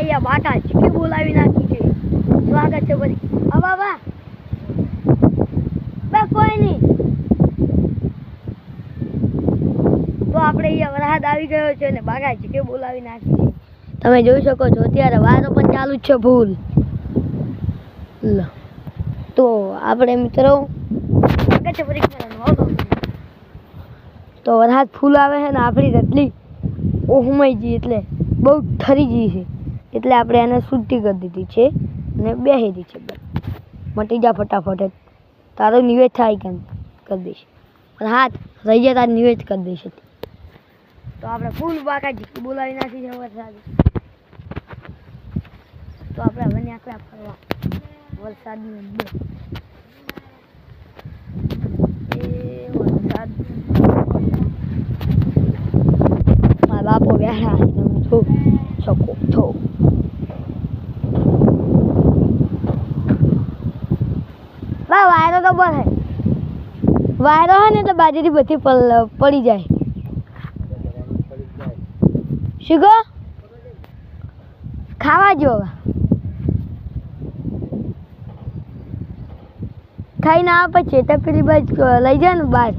અહીંયા વાટા ચીકી બોલાવી નાખી છે. સ્વાગત છે બધી આ વા તમે જોઈ શકો છો, અત્યારે વારો પણ ચાલુ જ છે ભૂલ તો આપણે મિત્રો. તો વરસાદ ફૂલ આવે છે ને આપણી રતલી ઓહમાઈ જઈએ એટલે બહુ ઠરી ગઈ છે એટલે આપણે એને છૂટી કરી દીધી છે અને બેસી દી છે મટી જા ફટાફટ તારો નિવેદ થાય કેમ? કરી દઈશ. પણ હાથ, રહી જાય તાર નિવેદ કરી દઈશ તો આપણે ફૂલ બાકા જીકી બોલાવી નાખી છે વરસાદ. તો આપણે હવે નીકળ્યા ફરવા. વરસાદની અંદર એ વરસાદ મારા બાપો બેઠા છે તમે જો શકો છો બા વાયરો હે. વાયરો હે ને તો બાજરી બધી પડી જાય. શું ખાવા જો ખાઈને આવે પછી તો પેલી બાજુ લઈ જાય ને બહાર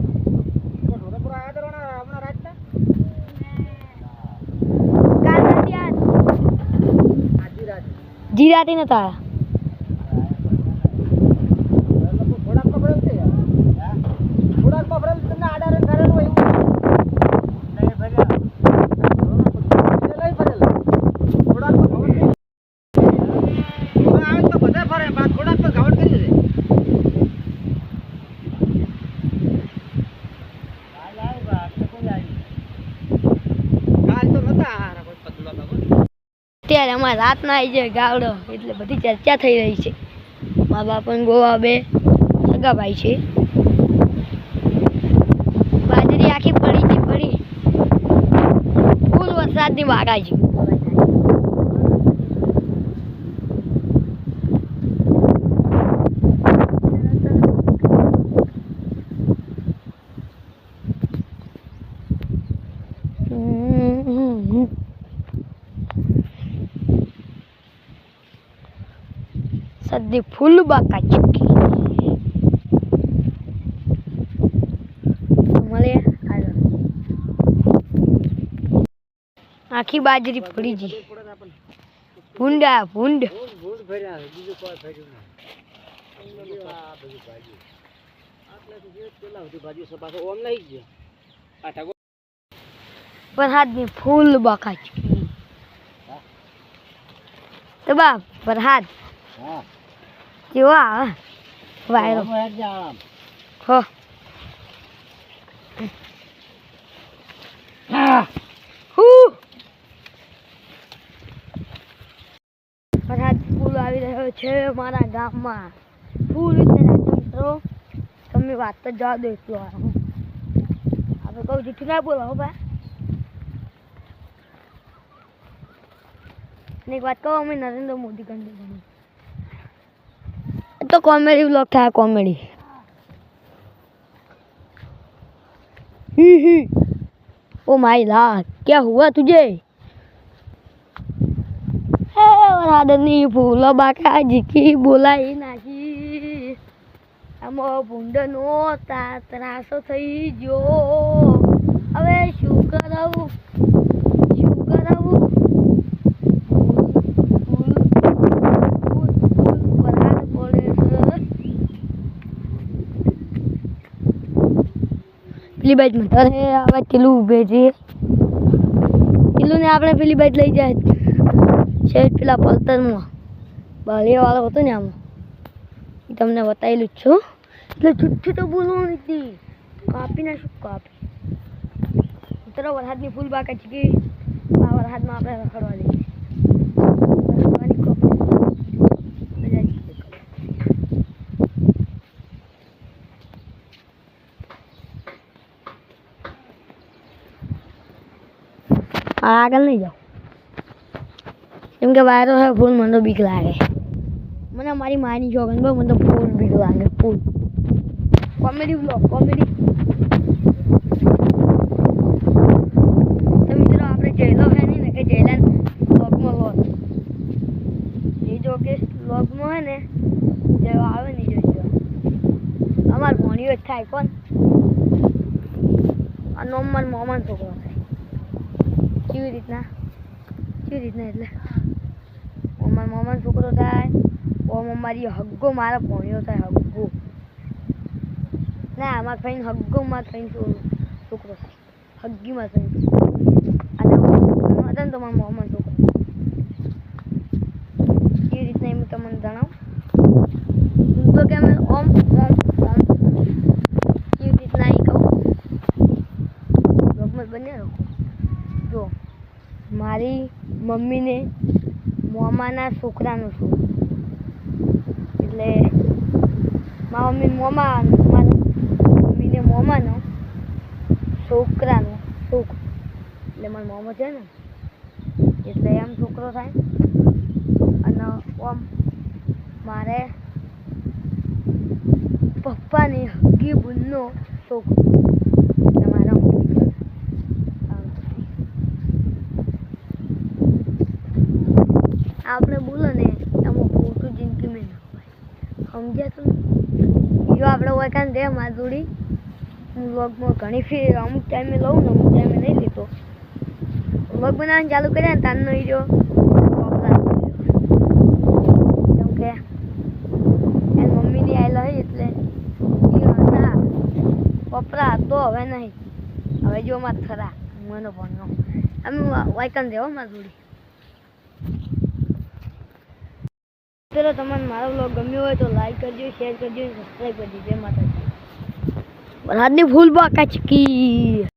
જીરાતી નતા અત્યારે અમારે રાતના આવી જાય ગાવડો, એટલે બધી ચર્ચા થઈ રહી છે. મા બાપ અને ગોવા બે સગા ભાઈ છે. બાજરી આખી પડી છે, પડી. ફૂલ વરસાદની વાગા છે સદ્દી ફૂલ બાકા મળે હાલો. આખી બાજરી પડી જી ભૂંડા ભૂંડ. પ્રહાદની ફૂલ બાકા ચૂકી. તો બા વરસાદ કેવો આવે? વાયરો. હો. હું. વરસાદ ફૂલ આવી રહ્યો છે મારા ગામમાં. ફૂલ મિત્રો. તમે વાત તો જવા દો એટલું આપણે કહું જૂઠું ના બોલો ભાઈ. ને એક વાત કહો અમે નરેન્દ્ર મોદી કંડી બની तो कॉमेडी ब्लॉग था comedy he he O my Lord क्या हुआ तुझे હે વરાદની ફૂલ બાકા જીકી બોલાઈ નાખી આમાં ભૂંડનો તા ત્રાસો થઈ ગયો હવે શું કરાવું પેલી બાજુ અરે આવા કિલ્લું ઊભે છે. કિલ્લુને આપણે પેલી બાજુ લઈ જાય. છે પેલા પલતરમાં બાળીવાળો હતો ને આમાં. તમને બતાવેલું જ છું. એટલે તો બોલવાનું નથી કાપી નાખું કાપી. ઉતરો વરસાદની ફૂલ બાકા કે? આ વરસાદમાં આપણે રખડવા જઈએ આગળ નહીં જાઉં. કેમ કે વાયરો છે, ફૂલ મને તો બીક લાગે. મને મારી માની જોગન બહુ મને તો ફૂલ બીક લાગે, ફૂલ. Comedy blog comedy. મિત્રો આપણે જઈલો નહીં કે જઈલા બ્લોગમાં એ જો કે હોય ને જેવો આવે ને જોઈજો અમાર ભણ્યો જ થાય, કોણ? આ નોમન મોમન છોકરો છે. કેવી રીતના? કેવી રીતના એટલે? મમ્મા મમ્મા છોકરો થાય, ઓમ અમારી હગ્ગો મારા ભણ્યો થાય, હગ્ગો. ના અમારા ફ્રેન્ડ હગ્ગો માં થઈને છોકરો થાય. થઈને અને ઓમ હતા ને તો મારા મોમન છોકરો. કેવી રીતના એમ તમને જણાવું? તો કે અમે ઓમ ઓમ ઓમ કેવી રીતના અહીં કહું લોકમત બને રાખો જો મારી મમ્મીને મોમાના છોકરાનો છું. એટલે મારા મમ્મી મોમા મમ્મીને મોમાનો છોકરાનો છોકરો એટલે મારો મોમો છે ને, એટલે એમ છોકરો થાય. અને ઓમ મારે પપ્પાની હગી બુનનો છોકરો એટલે મારા મમ્મી આમ. આપણે બોલો ને, એમાં ખોટું જિંદગી મેં સમજ્યા તું જો આપણે ઓળખાણ દે માધુરી હું વ્લોગમાં ઘણી ફી અમુક ટાઈમે લઉં ને, અમુક ટાઈમે નહીં લેતો વ્લોગ બનાવવાનું ચાલુ કર્યા ને તારનો જો કેમ કે, એની મમ્મીની આવેલા હોય એટલે. ઈ હતા હવે નહીં. હવે જો માં ખરા મને પણ અમે વાયકન દેવો માધુરી ચલો તમને મારો બ્લોગ ગમ્યો હોય તો લાઈક કરજો શેર કરજો સબસ્ક્રાઈબ કરજો. જય માતાજી. વરસાદની ફૂલ બાકા ચકી